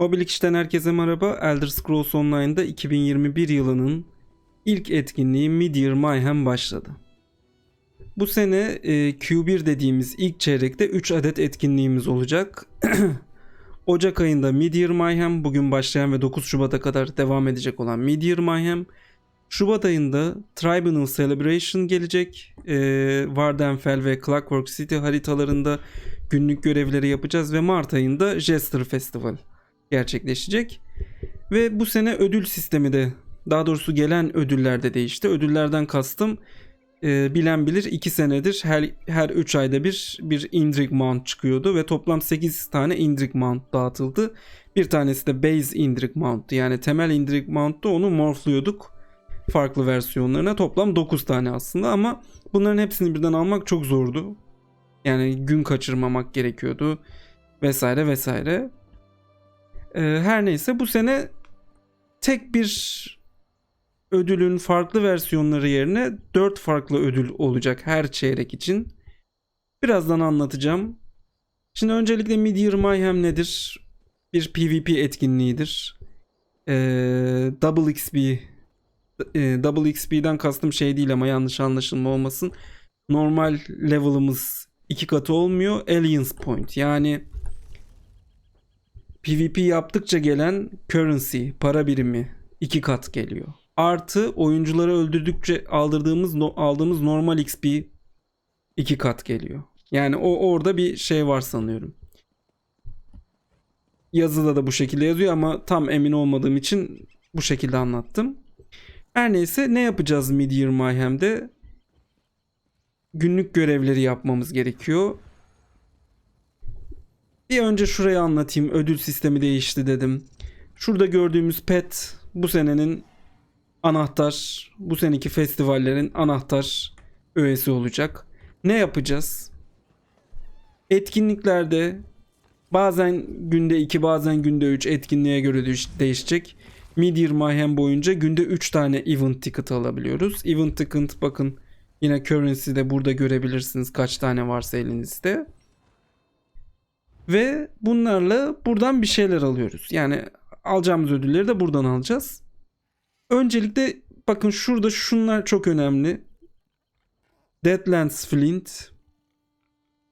Mobilik işten herkese merhaba. Elder Scrolls Online'da 2021 yılının ilk etkinliği Mid-Year Mayhem başladı. Bu sene e, Q1 dediğimiz ilk çeyrekte 3 adet etkinliğimiz olacak. Ocak ayında Mid-Year Mayhem bugün başlayan ve 9 Şubat'a kadar devam edecek olan Mid-Year Mayhem. Şubat ayında Tribunal Celebration gelecek. E, Vardenfell ve Clockwork City haritalarında günlük görevleri yapacağız ve Mart ayında Jester Festival gerçekleşecek. Ve bu sene ödül sistemi de daha doğrusu gelen ödüller de değişti. Ödüllerden kastım e, bilen bilir 2 senedir her her 3 ayda bir bir Indrik Mount çıkıyordu ve toplam 8 tane Indrik Mount dağıtıldı. Bir tanesi de Base Indrik Mount'tu. Yani temel Indrik Mount'tu onu morfluyorduk farklı versiyonlarına. Toplam 9 tane aslında ama bunların hepsini birden almak çok zordu. Yani gün kaçırmamak gerekiyordu vesaire vesaire. Ee, her neyse bu sene tek bir ödülün farklı versiyonları yerine 4 farklı ödül olacak her çeyrek için. Birazdan anlatacağım. Şimdi öncelikle Mid-Year Mayhem nedir? Bir PvP etkinliğidir. Ee, Double XP e, Double XP'den kastım şey değil ama yanlış anlaşılma olmasın. Normal level'ımız iki katı olmuyor. Aliens Point yani PvP yaptıkça gelen currency, para birimi iki kat geliyor. Artı oyuncuları öldürdükçe aldırdığımız aldığımız normal XP iki kat geliyor. Yani o orada bir şey var sanıyorum. Yazıda da bu şekilde yazıyor ama tam emin olmadığım için bu şekilde anlattım. Her neyse ne yapacağız Mid-Year Mayhem'de? Günlük görevleri yapmamız gerekiyor. Bir önce şurayı anlatayım. Ödül sistemi değişti dedim. Şurada gördüğümüz pet bu senenin anahtar, bu seneki festivallerin anahtar öğesi olacak. Ne yapacağız? Etkinliklerde bazen günde 2 bazen günde 3 etkinliğe göre değişecek. Mid-Year Mayhem boyunca günde 3 tane event ticket alabiliyoruz. Event ticket bakın yine currency'de burada görebilirsiniz kaç tane varsa elinizde. Ve bunlarla buradan bir şeyler alıyoruz. Yani alacağımız ödülleri de buradan alacağız. Öncelikle bakın şurada şunlar çok önemli. Deadlands Flint,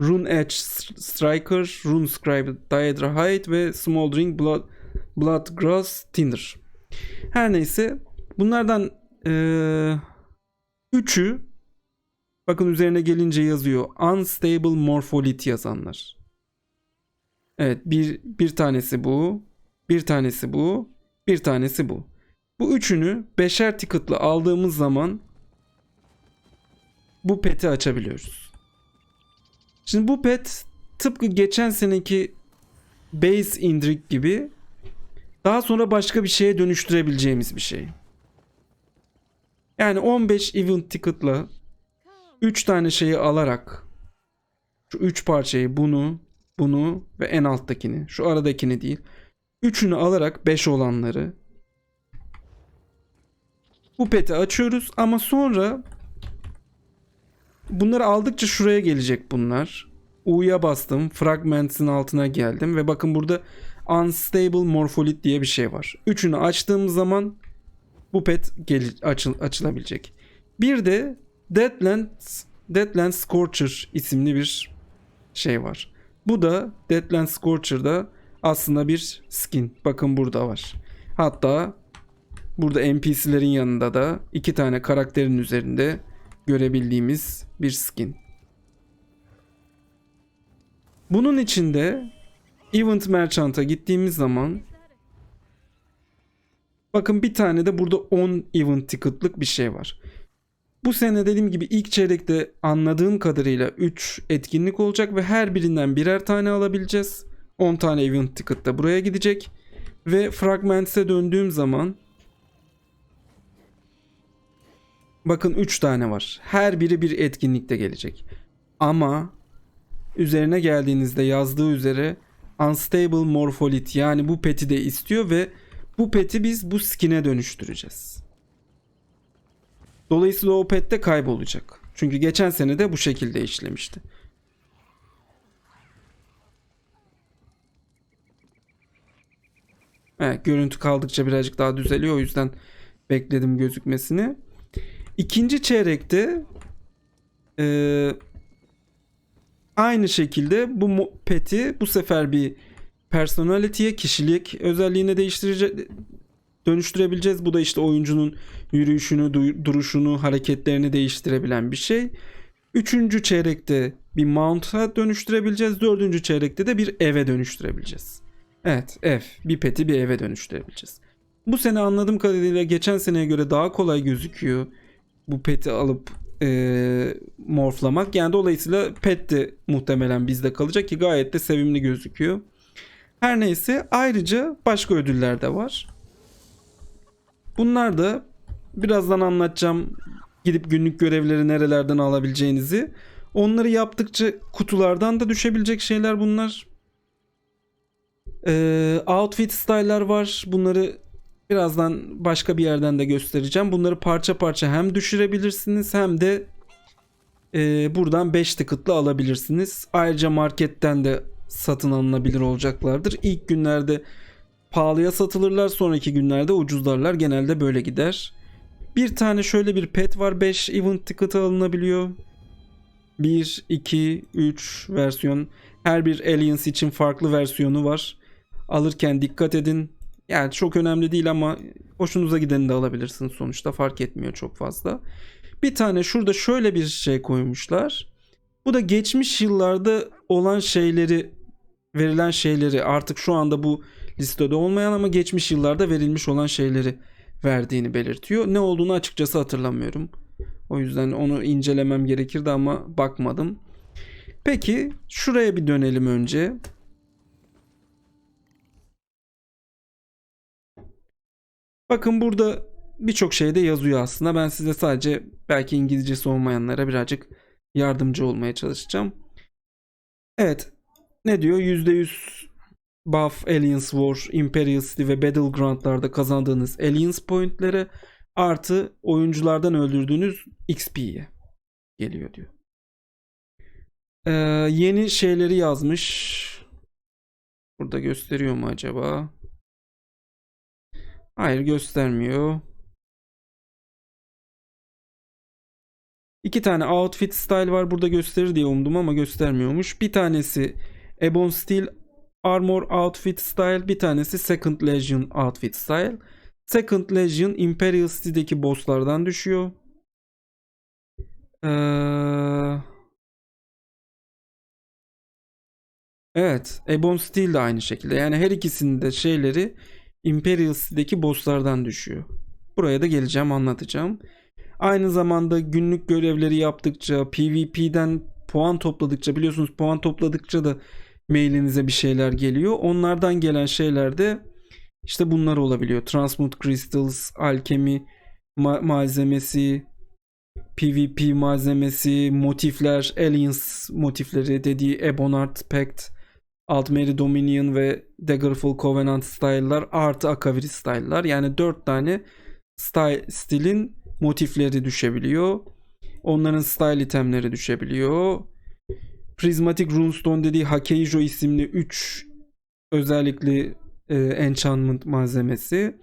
Rune Edge Striker, Rune Scribe Daedra Hide ve Smoldering Blood, Bloodgrass Tinder. Her neyse bunlardan eee, üçü bakın üzerine gelince yazıyor. Unstable Morpholith yazanlar. Evet bir, bir tanesi bu. Bir tanesi bu. Bir tanesi bu. Bu üçünü beşer ticket'la aldığımız zaman bu peti açabiliyoruz. Şimdi bu pet tıpkı geçen seneki base indrik gibi daha sonra başka bir şeye dönüştürebileceğimiz bir şey. Yani 15 event ticket'la 3 tane şeyi alarak şu 3 parçayı bunu, bunu ve en alttakini, şu aradakini değil. Üçünü alarak 5 olanları bu peti açıyoruz ama sonra bunları aldıkça şuraya gelecek bunlar. U'ya bastım. Fragments'in altına geldim ve bakın burada Unstable Morpholith diye bir şey var. Üçünü açtığım zaman bu pet açıl açılabilecek. Bir de Deadlands Deadlands Scorcher isimli bir şey var. Bu da Deadlands Scorcher'da aslında bir skin. Bakın burada var. Hatta burada NPC'lerin yanında da iki tane karakterin üzerinde görebildiğimiz bir skin. Bunun içinde Event Merchant'a gittiğimiz zaman bakın bir tane de burada 10 event ticket'lık bir şey var. Bu sene dediğim gibi ilk çeyrekte anladığım kadarıyla 3 etkinlik olacak ve her birinden birer tane alabileceğiz. 10 tane event ticket da buraya gidecek. Ve Fragments'e döndüğüm zaman bakın 3 tane var. Her biri bir etkinlikte gelecek. Ama üzerine geldiğinizde yazdığı üzere Unstable Morpholith yani bu peti de istiyor ve bu peti biz bu skin'e dönüştüreceğiz. Dolayısıyla o pet de kaybolacak. Çünkü geçen sene de bu şekilde işlemişti. Evet, görüntü kaldıkça birazcık daha düzeliyor. O yüzden bekledim gözükmesini. İkinci çeyrekte eee, aynı şekilde bu peti bu sefer bir personality'ye, kişilik özelliğine değiştirecek dönüştürebileceğiz. Bu da işte oyuncunun yürüyüşünü, du- duruşunu, hareketlerini değiştirebilen bir şey. Üçüncü çeyrekte bir mount'a dönüştürebileceğiz. Dördüncü çeyrekte de bir eve dönüştürebileceğiz. Evet ev. Bir peti bir eve dönüştürebileceğiz. Bu sene anladığım kadarıyla geçen seneye göre daha kolay gözüküyor. Bu peti alıp eee morflamak. Yani dolayısıyla pet de muhtemelen bizde kalacak ki gayet de sevimli gözüküyor. Her neyse ayrıca başka ödüller de var. Bunlar da birazdan anlatacağım. Gidip günlük görevleri nerelerden alabileceğinizi. Onları yaptıkça kutulardan da düşebilecek şeyler bunlar. Ee, outfit style'lar var. Bunları birazdan başka bir yerden de göstereceğim. Bunları parça parça hem düşürebilirsiniz hem de e, buradan 5 ticket'la alabilirsiniz. Ayrıca marketten de satın alınabilir olacaklardır. İlk günlerde pahalıya satılırlar. Sonraki günlerde ucuzlarlar. Genelde böyle gider. Bir tane şöyle bir pet var. 5 event ticket'a alınabiliyor. 1, 2, 3 versiyon. Her bir Aliens için farklı versiyonu var. Alırken dikkat edin. Yani çok önemli değil ama hoşunuza gideni de alabilirsiniz sonuçta. Fark etmiyor çok fazla. Bir tane şurada şöyle bir şey koymuşlar. Bu da geçmiş yıllarda olan şeyleri verilen şeyleri artık şu anda bu listede olmayan ama geçmiş yıllarda verilmiş olan şeyleri verdiğini belirtiyor. Ne olduğunu açıkçası hatırlamıyorum. O yüzden onu incelemem gerekirdi ama bakmadım. Peki şuraya bir dönelim önce. Bakın burada birçok şeyde yazıyor aslında. Ben size sadece belki İngilizcesi olmayanlara birazcık yardımcı olmaya çalışacağım. Evet. Ne diyor? %100 buff, Aliens War, Imperial City ve Battleground'larda kazandığınız Aliens pointleri artı oyunculardan öldürdüğünüz XP'ye geliyor diyor. Ee, yeni şeyleri yazmış. Burada gösteriyor mu acaba? Hayır göstermiyor. İki tane outfit style var burada gösterir diye umdum ama göstermiyormuş. Bir tanesi Ebon Steel Armor Outfit Style, bir tanesi Second Legion Outfit Style. Second Legion Imperial City'deki bosslardan düşüyor. Ee... Evet, Ebon Steel de aynı şekilde. Yani her ikisinin de şeyleri Imperial City'deki bosslardan düşüyor. Buraya da geleceğim, anlatacağım. Aynı zamanda günlük görevleri yaptıkça, PvP'den puan topladıkça biliyorsunuz puan topladıkça da mailinize bir şeyler geliyor. Onlardan gelen şeyler de işte bunlar olabiliyor. Transmute Crystals, alkemi ma- malzemesi, PvP malzemesi, motifler, Aliens motifleri dediği Ebonheart Pact, Altmeri Dominion ve Daggerfall Covenant style'lar artı Akaviri style'lar. Yani 4 tane style, stilin motifleri düşebiliyor. Onların style itemleri düşebiliyor. Prismatic Runestone dediği Hakeijo isimli 3 özellikli e, enchantment malzemesi.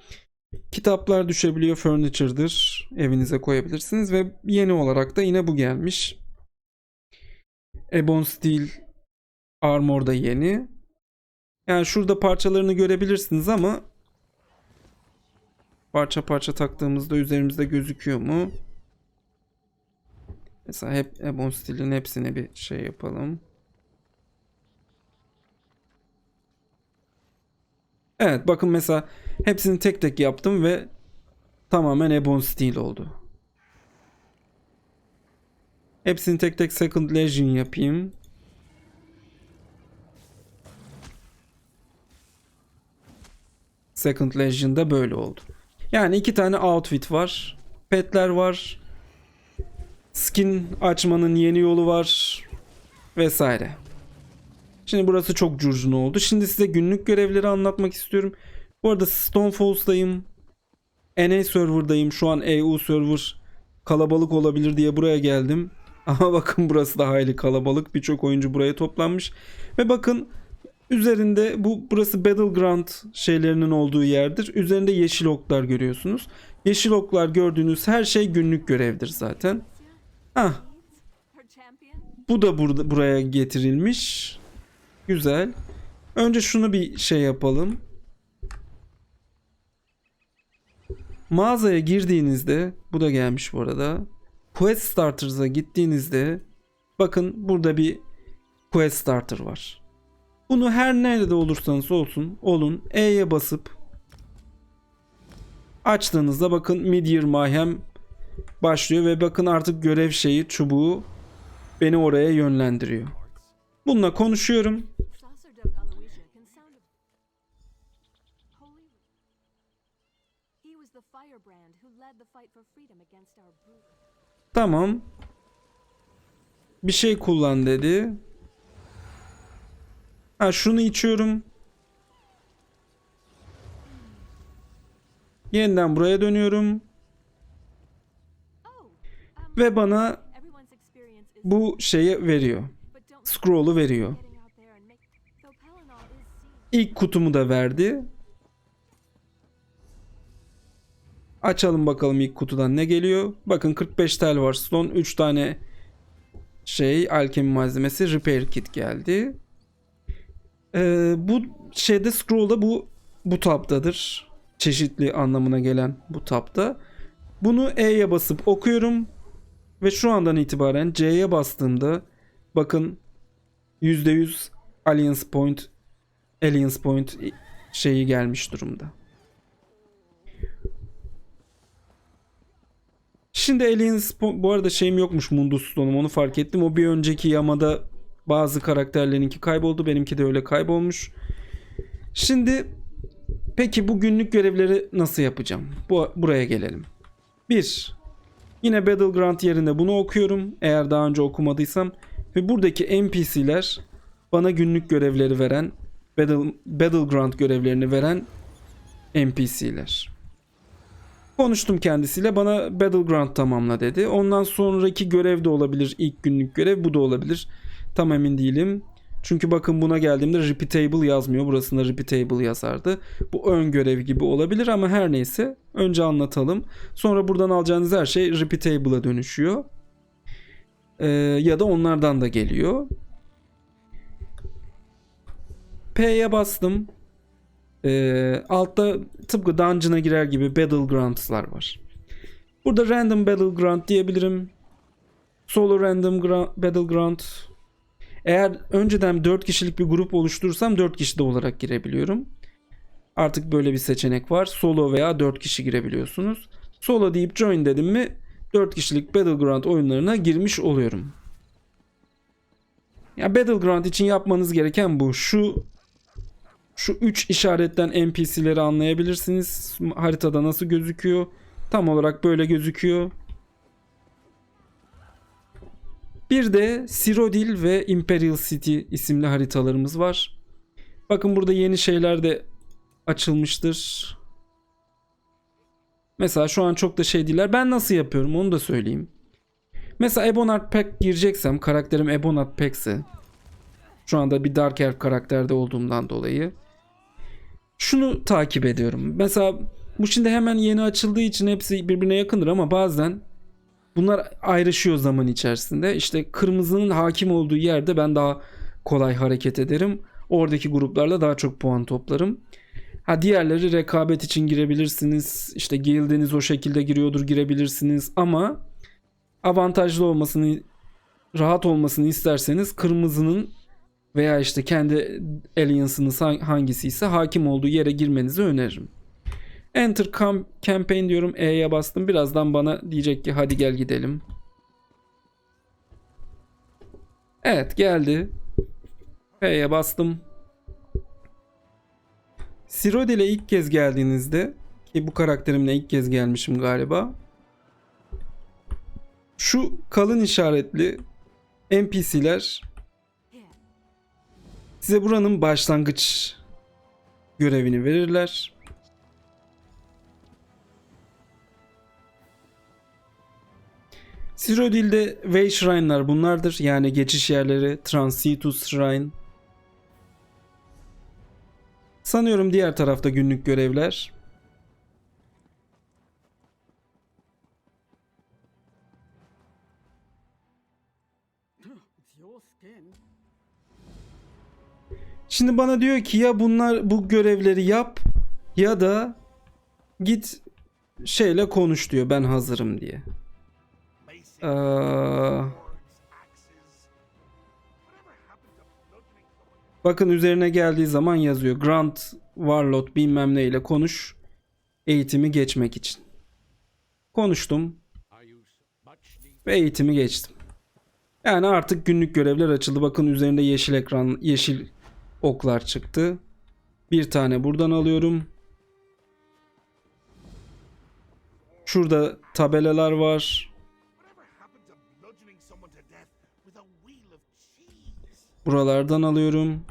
Kitaplar düşebiliyor. Furniture'dır. Evinize koyabilirsiniz ve yeni olarak da yine bu gelmiş. Ebon Steel Armor da yeni. Yani şurada parçalarını görebilirsiniz ama parça parça taktığımızda üzerimizde gözüküyor mu? Mesela hep Ebon Steel'in hepsine bir şey yapalım. Evet bakın mesela hepsini tek tek yaptım ve tamamen Ebon Steel oldu. Hepsini tek tek Second Legion yapayım. Second Legion'da böyle oldu. Yani iki tane outfit var. Petler var. Skin açmanın yeni yolu var. Vesaire. Şimdi burası çok curcuna oldu. Şimdi size günlük görevleri anlatmak istiyorum. Bu arada Stonefalls'dayım. NA server'dayım. Şu an EU server kalabalık olabilir diye buraya geldim. Ama bakın burası da hayli kalabalık. Birçok oyuncu buraya toplanmış. Ve bakın Üzerinde bu burası Battleground şeylerinin olduğu yerdir. Üzerinde yeşil oklar görüyorsunuz. Yeşil oklar gördüğünüz her şey günlük görevdir zaten. Champion? bu da burada buraya getirilmiş. Güzel. Önce şunu bir şey yapalım. Mağazaya girdiğinizde bu da gelmiş bu arada. Quest Starters'a gittiğinizde bakın burada bir Quest Starter var. Bunu her nerede olursanız olsun olun E'ye basıp açtığınızda bakın Midyear Mayhem başlıyor ve bakın artık görev şeyi çubuğu beni oraya yönlendiriyor. Bununla konuşuyorum. Tamam. Bir şey kullan dedi. Ha şunu içiyorum. Yeniden buraya dönüyorum ve bana bu şeyi veriyor. Scroll'u veriyor. İlk kutumu da verdi. Açalım bakalım ilk kutudan ne geliyor. Bakın 45 tel var. Stone 3 tane şey alkemi malzemesi repair kit geldi. Ee, bu şeyde scroll'da bu bu tabdadır. Çeşitli anlamına gelen bu tabda. Bunu E'ye basıp okuyorum ve şu andan itibaren C'ye bastığımda bakın %100 Alliance Point Aliens Point şeyi gelmiş durumda. Şimdi Aliens Po- bu arada şeyim yokmuş Mundus Stone'um onu fark ettim. O bir önceki yamada bazı karakterlerinki kayboldu. Benimki de öyle kaybolmuş. Şimdi peki bu günlük görevleri nasıl yapacağım? Bu, buraya gelelim. 1. Yine Battleground yerine bunu okuyorum. Eğer daha önce okumadıysam. Ve buradaki NPC'ler bana günlük görevleri veren Battle, Battleground görevlerini veren NPC'ler. Konuştum kendisiyle bana Battleground tamamla dedi. Ondan sonraki görev de olabilir. ilk günlük görev bu da olabilir. Tam emin değilim. Çünkü bakın buna geldiğimde repeatable yazmıyor. Burasında repeatable yazardı. Bu ön görev gibi olabilir ama her neyse. Önce anlatalım. Sonra buradan alacağınız her şey repeatable'a dönüşüyor. Ee, ya da onlardan da geliyor. P'ye bastım. Ee, altta tıpkı dungeon'a girer gibi battlegrounds'lar var. Burada random battleground diyebilirim. Solo random battleground. Eğer önceden 4 kişilik bir grup oluşturursam 4 kişi de olarak girebiliyorum. Artık böyle bir seçenek var. Solo veya 4 kişi girebiliyorsunuz. Solo deyip join dedim mi 4 kişilik battleground oyunlarına girmiş oluyorum. Ya Battleground için yapmanız gereken bu. Şu şu 3 işaretten NPC'leri anlayabilirsiniz. Haritada nasıl gözüküyor? Tam olarak böyle gözüküyor. Bir de Cyrodiil ve Imperial City isimli haritalarımız var. Bakın burada yeni şeyler de açılmıştır. Mesela şu an çok da şey değiller. Ben nasıl yapıyorum onu da söyleyeyim. Mesela Ebonheart Pack gireceksem karakterim Ebonheart Pack'se şu anda bir Dark Elf karakterde olduğumdan dolayı şunu takip ediyorum. Mesela bu şimdi hemen yeni açıldığı için hepsi birbirine yakındır ama bazen bunlar ayrışıyor zaman içerisinde. İşte kırmızının hakim olduğu yerde ben daha kolay hareket ederim. Oradaki gruplarla daha çok puan toplarım. Ha diğerleri rekabet için girebilirsiniz. İşte guildiniz o şekilde giriyordur girebilirsiniz ama avantajlı olmasını rahat olmasını isterseniz kırmızının veya işte kendi alliance'ınız hang- hangisi ise hakim olduğu yere girmenizi öneririm. Enter cam- campaign diyorum. E'ye bastım. Birazdan bana diyecek ki hadi gel gidelim. Evet geldi. P'ye bastım. Cyrodiil'e ilk kez geldiğinizde ki bu karakterimle ilk kez gelmişim galiba. Şu kalın işaretli NPC'ler. Size buranın başlangıç görevini verirler. Cyrodiil'de Way Shrine'lar bunlardır. Yani geçiş yerleri Transitus Shrine. Sanıyorum diğer tarafta günlük görevler. Şimdi bana diyor ki ya bunlar bu görevleri yap ya da git şeyle konuş diyor ben hazırım diye. Ee, bakın üzerine geldiği zaman yazıyor. Grant Warlord bilmem ne ile konuş. Eğitimi geçmek için. Konuştum. Ve eğitimi geçtim. Yani artık günlük görevler açıldı. Bakın üzerinde yeşil ekran, yeşil oklar çıktı. Bir tane buradan alıyorum. Şurada tabelalar var. Buralardan alıyorum.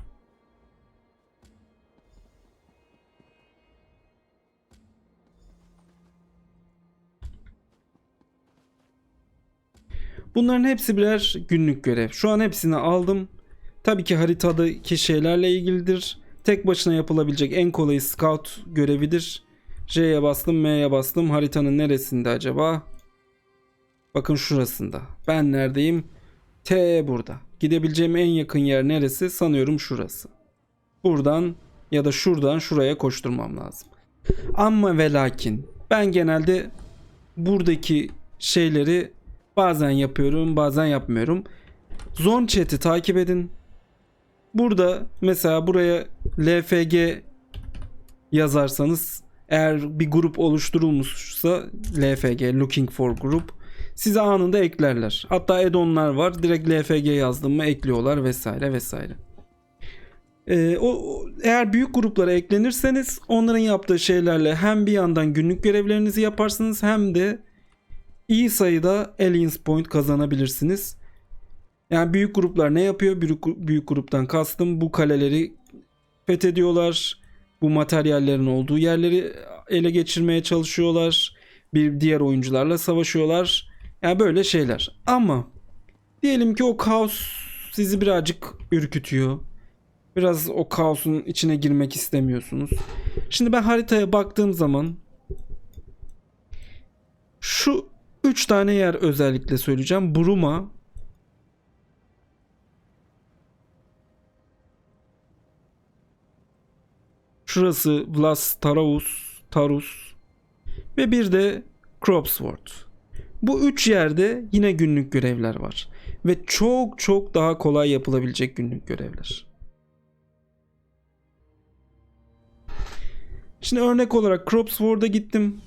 Bunların hepsi birer günlük görev. Şu an hepsini aldım. Tabii ki haritadaki şeylerle ilgilidir. Tek başına yapılabilecek en kolayı scout görevidir. J'ye bastım, M'ye bastım. Haritanın neresinde acaba? Bakın şurasında. Ben neredeyim? T burada. Gidebileceğim en yakın yer neresi? Sanıyorum şurası. Buradan ya da şuradan şuraya koşturmam lazım. Ama ve lakin ben genelde buradaki şeyleri bazen yapıyorum, bazen yapmıyorum. Zone chat'i takip edin. Burada mesela buraya LFG yazarsanız eğer bir grup oluşturulmuşsa LFG Looking for Group size anında eklerler. Hatta add-on'lar var. Direkt LFG yazdım mı ekliyorlar vesaire vesaire. Ee, o, eğer büyük gruplara eklenirseniz onların yaptığı şeylerle hem bir yandan günlük görevlerinizi yaparsınız hem de iyi sayıda Aliens Point kazanabilirsiniz. Yani büyük gruplar ne yapıyor? Büyük, büyük gruptan kastım bu kaleleri fethediyorlar. Bu materyallerin olduğu yerleri ele geçirmeye çalışıyorlar. Bir diğer oyuncularla savaşıyorlar. Yani böyle şeyler. Ama diyelim ki o kaos sizi birazcık ürkütüyor. Biraz o kaosun içine girmek istemiyorsunuz. Şimdi ben haritaya baktığım zaman şu üç tane yer özellikle söyleyeceğim. Bruma, Şurası Vlas Taraus, Tarus ve bir de Cropsword. Bu üç yerde yine günlük görevler var. Ve çok çok daha kolay yapılabilecek günlük görevler. Şimdi örnek olarak Cropsword'a gittim.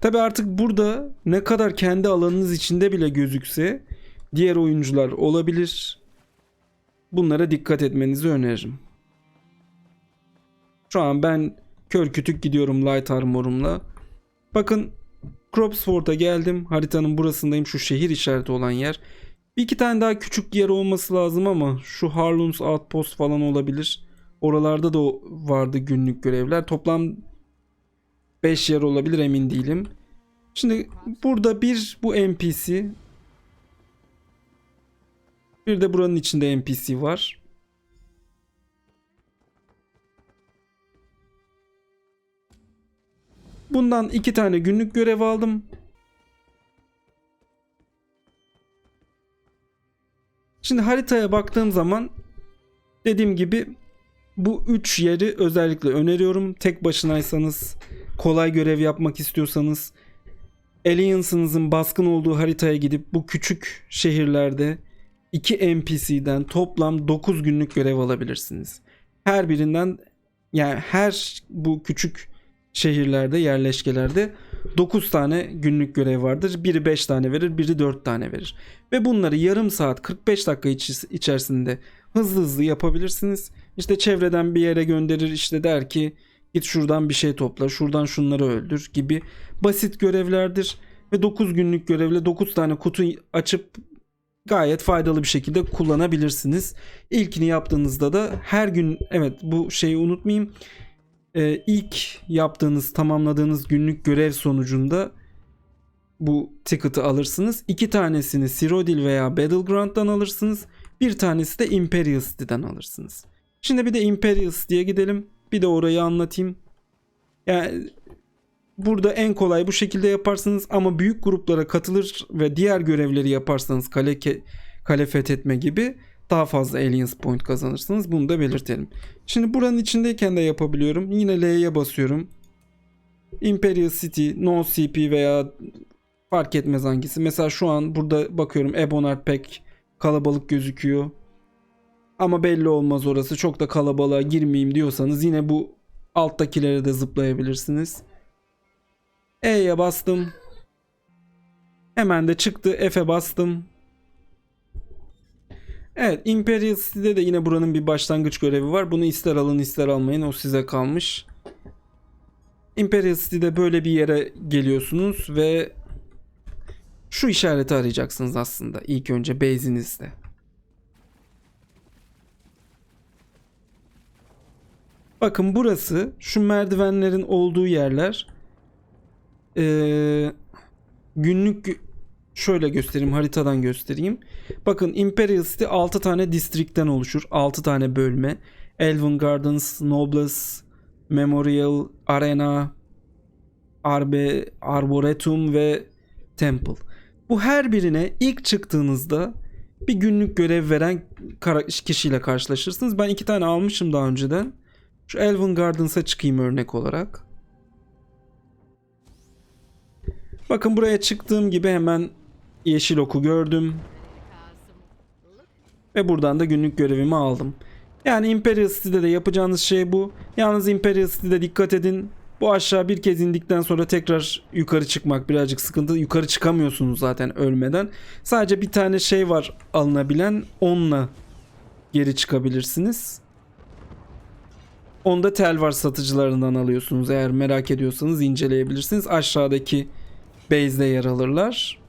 Tabi artık burada ne kadar kendi alanınız içinde bile gözükse diğer oyuncular olabilir. Bunlara dikkat etmenizi öneririm. Şu an ben kör kütük gidiyorum light armorumla. Bakın Cropsford'a geldim. Haritanın burasındayım. Şu şehir işareti olan yer. Bir iki tane daha küçük yer olması lazım ama şu Harlun's Outpost falan olabilir. Oralarda da vardı günlük görevler. Toplam 5 yer olabilir emin değilim. Şimdi burada bir bu NPC bir de buranın içinde NPC var. Bundan iki tane günlük görev aldım. Şimdi haritaya baktığım zaman dediğim gibi bu üç yeri özellikle öneriyorum. Tek başınaysanız, kolay görev yapmak istiyorsanız, Aliens'ınızın baskın olduğu haritaya gidip bu küçük şehirlerde 2 NPC'den toplam 9 günlük görev alabilirsiniz. Her birinden yani her bu küçük şehirlerde, yerleşkelerde 9 tane günlük görev vardır. Biri 5 tane verir, biri 4 tane verir. Ve bunları yarım saat 45 dakika iç- içerisinde hızlı hızlı yapabilirsiniz. İşte çevreden bir yere gönderir işte der ki git şuradan bir şey topla, şuradan şunları öldür gibi basit görevlerdir. Ve 9 günlük görevle 9 tane kutu açıp gayet faydalı bir şekilde kullanabilirsiniz. İlkini yaptığınızda da her gün evet bu şeyi unutmayayım. Ee, ilk yaptığınız tamamladığınız günlük görev sonucunda bu ticket'ı alırsınız. İki tanesini Cyrodiil veya Battleground'dan alırsınız. Bir tanesi de Imperial City'den alırsınız. Şimdi bir de Imperials diye gidelim. Bir de orayı anlatayım. Yani burada en kolay bu şekilde yaparsınız ama büyük gruplara katılır ve diğer görevleri yaparsanız kale kale fethetme gibi daha fazla Alliance Point kazanırsınız. Bunu da belirtelim. Şimdi buranın içindeyken de yapabiliyorum. Yine L'ye basıyorum. Imperial City, No CP veya fark etmez hangisi. Mesela şu an burada bakıyorum Ebonheart pek kalabalık gözüküyor. Ama belli olmaz orası. Çok da kalabalığa girmeyeyim diyorsanız yine bu alttakilere de zıplayabilirsiniz. E'ye bastım. Hemen de çıktı. F'e bastım. Evet Imperial City'de de yine buranın bir başlangıç görevi var. Bunu ister alın ister almayın o size kalmış. Imperial City'de böyle bir yere geliyorsunuz ve şu işareti arayacaksınız aslında ilk önce base'inizde. Bakın burası şu merdivenlerin olduğu yerler. Ee, günlük gü- şöyle göstereyim haritadan göstereyim. Bakın Imperial City 6 tane distriktten oluşur. 6 tane bölme. Elven Gardens, Nobles, Memorial, Arena, Arbe, Arboretum ve Temple. Bu her birine ilk çıktığınızda bir günlük görev veren kişiyle karşılaşırsınız. Ben iki tane almışım daha önceden. Şu Elven Gardens'a çıkayım örnek olarak. Bakın buraya çıktığım gibi hemen yeşil oku gördüm. Ve buradan da günlük görevimi aldım. Yani Imperial City'de de yapacağınız şey bu. Yalnız Imperial City'de dikkat edin. Bu aşağı bir kez indikten sonra tekrar yukarı çıkmak birazcık sıkıntı. Yukarı çıkamıyorsunuz zaten ölmeden. Sadece bir tane şey var alınabilen. Onunla geri çıkabilirsiniz. Onda tel var satıcılarından alıyorsunuz. Eğer merak ediyorsanız inceleyebilirsiniz. Aşağıdaki base'de yer alırlar.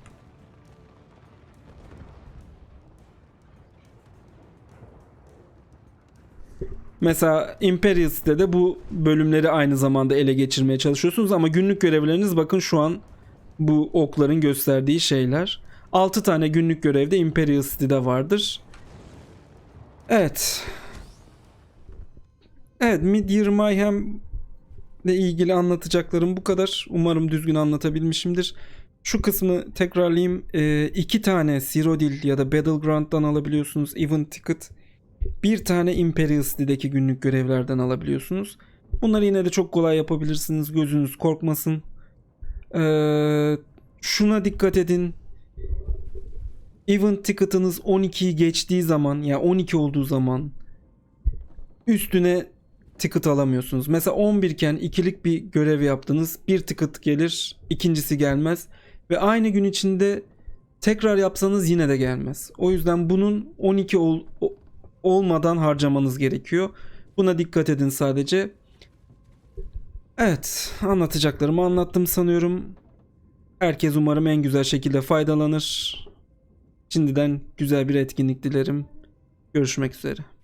Mesela Imperial City'de de bu bölümleri aynı zamanda ele geçirmeye çalışıyorsunuz ama günlük görevleriniz bakın şu an bu okların gösterdiği şeyler. 6 tane günlük görevde Imperial City'de vardır. Evet. Evet Mid-Year Mayhem ile ilgili anlatacaklarım bu kadar. Umarım düzgün anlatabilmişimdir. Şu kısmı tekrarlayayım. Ee, iki tane Cyrodiil ya da Battleground'dan alabiliyorsunuz. Event Ticket. Bir tane Imperial City'deki günlük görevlerden alabiliyorsunuz. Bunları yine de çok kolay yapabilirsiniz. Gözünüz korkmasın. Ee, şuna dikkat edin. Event ticket'ınız 12'yi geçtiği zaman ya yani 12 olduğu zaman üstüne ticket alamıyorsunuz. Mesela 11 iken ikilik bir görev yaptınız. Bir ticket gelir, ikincisi gelmez ve aynı gün içinde tekrar yapsanız yine de gelmez. O yüzden bunun 12 ol, olmadan harcamanız gerekiyor. Buna dikkat edin sadece. Evet, anlatacaklarımı anlattım sanıyorum. Herkes umarım en güzel şekilde faydalanır. Şimdiden güzel bir etkinlik dilerim. Görüşmek üzere.